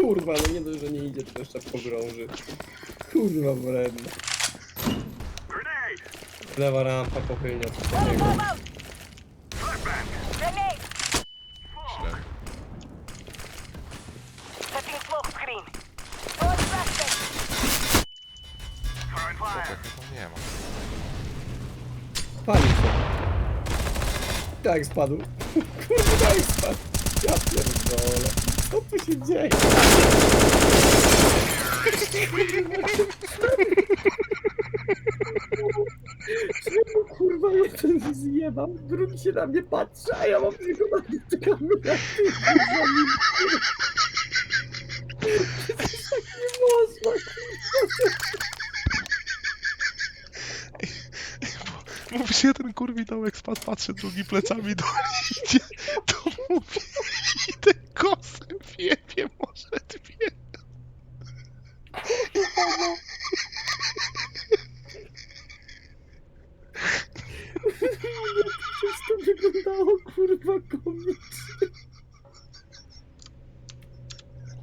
Kurwa, no nie dość, że nie idzie, to jeszcze pogrąży. Kurwa, wredny. Lewa rampa pochylnia. Chłopak chyba nie ma. Pali się. Tak spadł. Kurwa, tak spadł. Ja pierdolę. Co tu się dzieje? Czemu kurwa jeden zjebał, drugi się na mnie patrzy, a ja mam tylko na mnie czekamy jak ty kurwa mi Przecież tak nie można, kurwa. Mówi jeden kurwi dołek spadł, patrzy, drugi plecami do idzie, to wiebie, może dwie. Przecież to wyglądało kurwa komicznie.